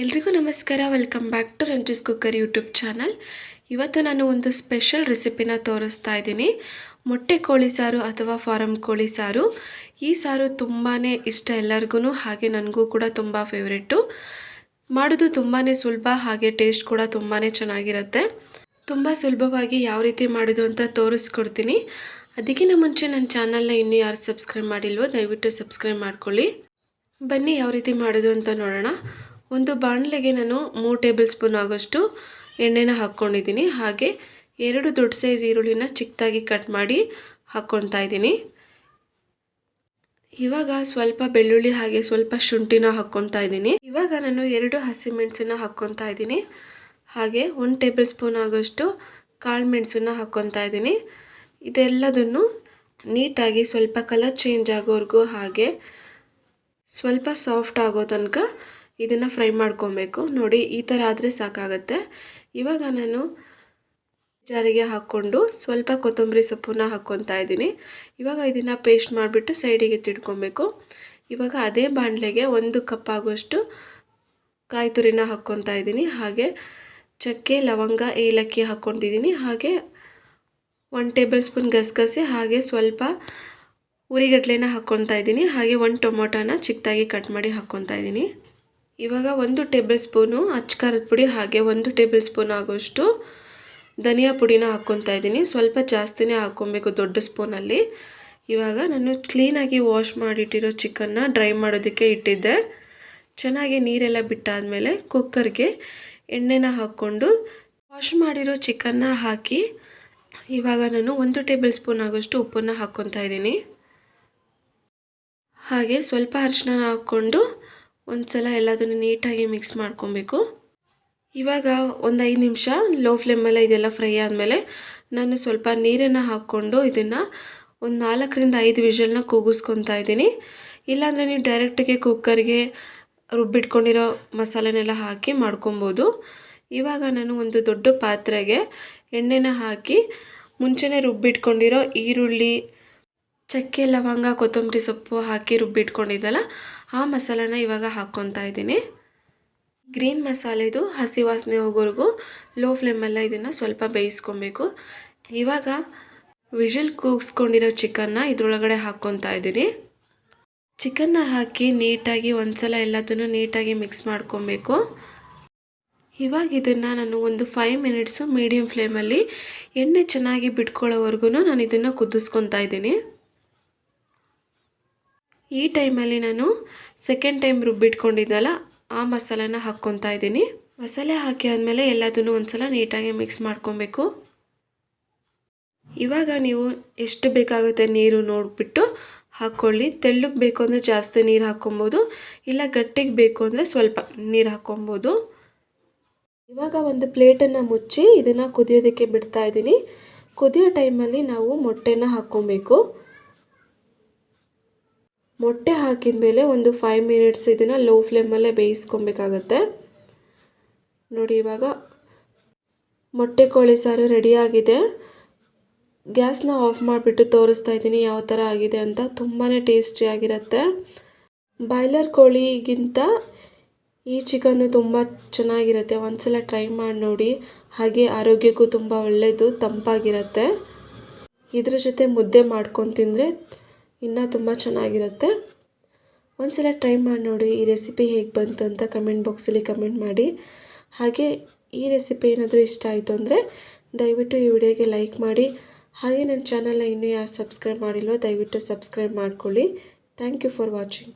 ಎಲ್ರಿಗೂ ನಮಸ್ಕಾರ. Welcome back to ರಂಜಿಸ್ cooker YouTube channel ಇವತ್ತು ನಾನು ಒಂದು ಸ್ಪೆಷಲ್ ರೆಸಿಪಿನ ತೋರಿಸ್ತಾ ಇದ್ದೀನಿ. ಮೊಟ್ಟೆ ಕೋಳಿ ಸಾರು ಅಥವಾ ಫಾರಮ್ ಕೋಳಿ ಸಾರು. ಈ ಸಾರು ತುಂಬಾ ಇಷ್ಟ ಎಲ್ಲರಿಗೂ ಹಾಗೆ ನನಗೂ ಕೂಡ ತುಂಬ ಫೇವ್ರೇಟು ಮಾಡೋದು ತುಂಬಾ ಸುಲಭ, ಹಾಗೆ ಟೇಸ್ಟ್ ಕೂಡ ತುಂಬಾ ಚೆನ್ನಾಗಿರುತ್ತೆ. ತುಂಬ ಸುಲಭವಾಗಿ ಯಾವ ರೀತಿ ಮಾಡೋದು ಅಂತ ತೋರಿಸ್ಕೊಡ್ತೀನಿ. ಅದಕ್ಕಿಂತ ಮುಂಚೆ ನನ್ನ ಚಾನಲ್ನ ಇನ್ನೂ ಯಾರು ಸಬ್ಸ್ಕ್ರೈಬ್ ಮಾಡಿಲ್ವೋ, ದಯವಿಟ್ಟು ಸಬ್ಸ್ಕ್ರೈಬ್ ಮಾಡ್ಕೊಳ್ಳಿ. ಬನ್ನಿ ಯಾವ ರೀತಿ ಮಾಡೋದು ಅಂತ ನೋಡೋಣ. ಒಂದು ಬಾಣಲೆಗೆ ನಾನು ಮೂರು ಟೇಬಲ್ ಸ್ಪೂನ್ ಆಗೋಷ್ಟು ಎಣ್ಣೆನ ಹಾಕ್ಕೊಂಡಿದ್ದೀನಿ. ಹಾಗೆ ಎರಡು ದೊಡ್ಡ ಸೈಜ್ ಈರುಳ್ಳಿನ ಚಿಕ್ಕದಾಗಿ ಕಟ್ ಮಾಡಿ ಹಾಕ್ಕೊತಾ ಇದ್ದೀನಿ. ಇವಾಗ ಸ್ವಲ್ಪ ಬೆಳ್ಳುಳ್ಳಿ ಹಾಗೆ ಸ್ವಲ್ಪ ಶುಂಠಿನ ಹಾಕ್ಕೊತಾ ಇದ್ದೀನಿ. ಇವಾಗ ನಾನು ಎರಡು ಹಸಿಮೆಣಸನ್ನ ಹಾಕ್ಕೊತಾ ಇದ್ದೀನಿ. ಹಾಗೆ ಒಂದು ಟೇಬಲ್ ಸ್ಪೂನ್ ಆಗೋಷ್ಟು ಕಾಳು ಮೆಣಸನ್ನ ಹಾಕ್ಕೊತಾ ಇದ್ದೀನಿ. ಇದೆಲ್ಲದನ್ನು ನೀಟಾಗಿ ಸ್ವಲ್ಪ ಕಲರ್ ಚೇಂಜ್ ಆಗೋವರೆಗೂ ಹಾಗೆ ಸ್ವಲ್ಪ ಸಾಫ್ಟ್ ಆಗೋ ತನಕ ಇದನ್ನು ಫ್ರೈ ಮಾಡ್ಕೊಬೇಕು. ನೋಡಿ, ಈ ಥರ ಆದರೆ ಸಾಕಾಗುತ್ತೆ. ಇವಾಗ ನಾನು ಜಾರಿಗೆ ಹಾಕ್ಕೊಂಡು ಸ್ವಲ್ಪ ಕೊತ್ತಂಬರಿ ಸೊಪ್ಪನ್ನ ಹಾಕ್ಕೊತಾ ಇದ್ದೀನಿ. ಇವಾಗ ಇದನ್ನು ಪೇಸ್ಟ್ ಮಾಡಿಬಿಟ್ಟು ಸೈಡಿಗೆ ತಿಡ್ಕೊಬೇಕು ಇವಾಗ ಅದೇ ಬಾಣಲೆಗೆ ಒಂದು ಕಪ್ ಆಗುವಷ್ಟು ಕಾಯಿ ತುರಿನ ಹಾಕ್ಕೊತಾ ಇದ್ದೀನಿ. ಹಾಗೆ ಚಕ್ಕೆ, ಲವಂಗ, ಏಲಕ್ಕಿ ಹಾಕ್ಕೊತಿದ್ದೀನಿ ಹಾಗೆ ಒನ್ ಟೇಬಲ್ ಸ್ಪೂನ್ ಗಸಗಸೆ, ಹಾಗೆ ಸ್ವಲ್ಪ ಉರಿಗಡ್ಲೆನ ಹಾಕ್ಕೊತಾ ಇದ್ದೀನಿ. ಹಾಗೆ ಒಂದು ಟೊಮೊಟೊನ ಚಿಕ್ಕದಾಗಿ ಕಟ್ ಮಾಡಿ ಹಾಕ್ಕೊತಾ ಇದ್ದೀನಿ. ಇವಾಗ ಒಂದು ಟೇಬಲ್ ಸ್ಪೂನು ಅಚ್ಕಾರದ ಪುಡಿ ಹಾಗೆ ಒಂದು ಟೇಬಲ್ ಸ್ಪೂನ್ ಆಗೋಷ್ಟು ಧನಿಯಾ ಪುಡಿನ ಹಾಕ್ಕೊತಾ ಇದ್ದೀನಿ. ಸ್ವಲ್ಪ ಜಾಸ್ತಿನೇ ಹಾಕ್ಕೊಬೇಕು ದೊಡ್ಡ ಸ್ಪೂನಲ್ಲಿ. ಇವಾಗ ನಾನು ಕ್ಲೀನಾಗಿ ವಾಶ್ ಮಾಡಿಟ್ಟಿರೋ ಚಿಕನ್ನ ಡ್ರೈ ಮಾಡೋದಕ್ಕೆ ಇಟ್ಟಿದ್ದೆ. ಚೆನ್ನಾಗಿ ನೀರೆಲ್ಲ ಬಿಟ್ಟಾದಮೇಲೆ ಕುಕ್ಕರ್ಗೆ ಎಣ್ಣೆನ ಹಾಕ್ಕೊಂಡು ವಾಶ್ ಮಾಡಿರೋ ಚಿಕನ್ನ ಹಾಕಿ ಇವಾಗ ನಾನು ಒಂದು ಟೇಬಲ್ ಸ್ಪೂನ್ ಆಗೋಷ್ಟು ಉಪ್ಪನ್ನು ಹಾಕ್ಕೊತಾ ಇದ್ದೀನಿ. ಹಾಗೆ ಸ್ವಲ್ಪ ಅರಿಶಿನ ಹಾಕ್ಕೊಂಡು ಒಂದು ಸಲ ಎಲ್ಲದನ್ನು ನೀಟಾಗಿ ಮಿಕ್ಸ್ ಮಾಡ್ಕೊಬೇಕು. ಇವಾಗ ಒಂದು ಐದು ನಿಮಿಷ ಲೋ ಫ್ಲೇಮಲ್ಲೇ ಇದೆಲ್ಲ ಫ್ರೈ ಆದಮೇಲೆ ನಾನು ಸ್ವಲ್ಪ ನೀರನ್ನು ಹಾಕ್ಕೊಂಡು ಇದನ್ನು ಒಂದು ನಾಲ್ಕರಿಂದ ಐದು ವಿಷಲ್ನ ಕೂಗಿಸ್ಕೊತಾ ಇದ್ದೀನಿ. ಇಲ್ಲಾಂದರೆ ನೀವು ಡೈರೆಕ್ಟಾಗಿ ಕುಕ್ಕರ್ಗೆ ರುಬ್ಬಿಟ್ಕೊಂಡಿರೋ ಮಸಾಲೆನೆಲ್ಲ ಹಾಕಿ ಮಾಡ್ಕೊಬೋದು. ಇವಾಗ ನಾನು ಒಂದು ದೊಡ್ಡ ಪಾತ್ರೆಗೆ ಎಣ್ಣೆನ ಹಾಕಿ ಮುಂಚೆನೇ ರುಬ್ಬಿಟ್ಕೊಂಡಿರೋ ಈರುಳ್ಳಿ ಚಕ್ಕೆ, ಲವಂಗ, ಕೊತ್ತಂಬರಿ ಸೊಪ್ಪು ಹಾಕಿ ರುಬ್ಬಿಟ್ಕೊಂಡಿದ್ದಲ್ಲ, ಆ ಮಸಾಲಾನ ಇವಾಗ ಹಾಕ್ಕೊತಾ ಇದ್ದೀನಿ. ಗ್ರೀನ್ ಮಸಾಲೆದು ಹಸಿ ವಾಸನೆ ಹೋಗೋವರೆಗೂ ಲೋ ಫ್ಲೇಮಲ್ಲ ಇದನ್ನು ಸ್ವಲ್ಪ ಬೇಯಿಸ್ಕೊಬೇಕು. ಇವಾಗ ವಿಷಲ್ ಕೂಗಿಸ್ಕೊಂಡಿರೋ ಚಿಕನ್ನ ಇದ್ರೊಳಗಡೆ ಹಾಕ್ಕೊತಾ ಇದ್ದೀನಿ. ಚಿಕನ್ನ ಹಾಕಿ ನೀಟಾಗಿ ಒಂದ್ಸಲ ಎಲ್ಲದನ್ನು ನೀಟಾಗಿ ಮಿಕ್ಸ್ ಮಾಡ್ಕೊಬೇಕು. ಇವಾಗ ಇದನ್ನು ನಾನು ಒಂದು ಫೈವ್ ಮಿನಿಟ್ಸು ಮೀಡಿಯಮ್ ಫ್ಲೇಮಲ್ಲಿ ಎಣ್ಣೆ ಚೆನ್ನಾಗಿ ಬಿಟ್ಕೊಳ್ಳೋವರೆಗೂ ನಾನು ಇದನ್ನು ಕುದಿಸ್ಕೊತಾ ಇದ್ದೀನಿ. ಈ ಟೈಮಲ್ಲಿ ನಾನು ಸೆಕೆಂಡ್ ಟೈಮ್ ರುಬ್ಬಿಟ್ಕೊಂಡಿದ್ದಲ್ಲ ಆ ಮಸಾಲಾನ ಹಾಕ್ಕೊತಾ ಇದ್ದೀನಿ. ಮಸಾಲೆ ಹಾಕಿ ಆದಮೇಲೆ ಎಲ್ಲದನ್ನು ಒಂದ್ಸಲ ನೀಟಾಗಿ ಮಿಕ್ಸ್ ಮಾಡ್ಕೊಬೇಕು. ಇವಾಗ ನೀವು ಎಷ್ಟು ಬೇಕಾಗುತ್ತೆ ನೀರು ನೋಡಿಬಿಟ್ಟು ಹಾಕ್ಕೊಳ್ಳಿ. ತೆಳ್ಳಗೆ ಬೇಕು ಅಂದರೆ ಜಾಸ್ತಿ ನೀರು ಹಾಕ್ಕೊಬೋದು, ಇಲ್ಲ ಗಟ್ಟಿಗೆ ಬೇಕು ಅಂದರೆ ಸ್ವಲ್ಪ ನೀರು ಹಾಕ್ಕೊಬೋದು. ಇವಾಗ ಒಂದು ಪ್ಲೇಟನ್ನು ಮುಚ್ಚಿ ಇದನ್ನು ಕುದಿಯೋದಕ್ಕೆ ಬಿಡ್ತಾ ಇದ್ದೀನಿ. ಕುದಿಯೋ ಟೈಮಲ್ಲಿ ನಾವು ಮೊಟ್ಟೆನ ಹಾಕ್ಕೊಬೇಕು. ಮೊಟ್ಟೆ ಹಾಕಿದ ಮೇಲೆ ಒಂದು ಫೈವ್ ಮಿನಿಟ್ಸ್ ಇದನ್ನು ಲೋ ಫ್ಲೇಮಲ್ಲೇ ಬೇಯಿಸ್ಕೊಬೇಕಾಗತ್ತೆ. ನೋಡಿ ಇವಾಗ ಮೊಟ್ಟೆ ಕೋಳಿ ಸಾರು ರೆಡಿಯಾಗಿದೆ ಗ್ಯಾಸ್ನ ಆಫ್ ಮಾಡಿಬಿಟ್ಟು ತೋರಿಸ್ತಾ ಇದ್ದೀನಿ ಯಾವ ಥರ ಆಗಿದೆ ಅಂತ. ತುಂಬಾ ಟೇಸ್ಟಿಯಾಗಿರುತ್ತೆ ಬಾಯ್ಲರ್ ಕೋಳಿಗಿಂತ ಈ ಚಿಕನ್ನು ತುಂಬ ಚೆನ್ನಾಗಿರುತ್ತೆ. ಒಂದ್ಸಲ ಟ್ರೈ ಮಾಡಿ ನೋಡಿ. ಹಾಗೆ ಆರೋಗ್ಯಕ್ಕೂ ತುಂಬ ಒಳ್ಳೆಯದು ತಂಪಾಗಿರುತ್ತೆ. ಇದ್ರ ಜೊತೆ ಮುದ್ದೆ ಮಾಡ್ಕೊಂಡು ತಿಂದರೆ ಇನ್ನೂ ತುಂಬ ಚೆನ್ನಾಗಿರುತ್ತೆ. ಒಂದ್ಸಲ ಟ್ರೈ ಮಾಡಿ ನೋಡಿ, ಈ ರೆಸಿಪಿ ಹೇಗೆ ಬಂತು ಅಂತ ಕಮೆಂಟ್ ಬಾಕ್ಸಲ್ಲಿ ಕಮೆಂಟ್ ಮಾಡಿ. ಹಾಗೆ ಈ ರೆಸಿಪಿ ಏನಾದರೂ ಇಷ್ಟ ಆಯಿತು ಅಂದರೆ ದಯವಿಟ್ಟು ಈ ವಿಡಿಯೋಗೆ ಲೈಕ್ ಮಾಡಿ. ಹಾಗೆ ನನ್ನ ಚಾನಲ್ನ ಇನ್ನೂ ಯಾರು ಸಬ್ಸ್ಕ್ರೈಬ್ ಮಾಡಿಲ್ವೋ ದಯವಿಟ್ಟು ಸಬ್ಸ್ಕ್ರೈಬ್ ಮಾಡ್ಕೊಳ್ಳಿ. Thank you for watching.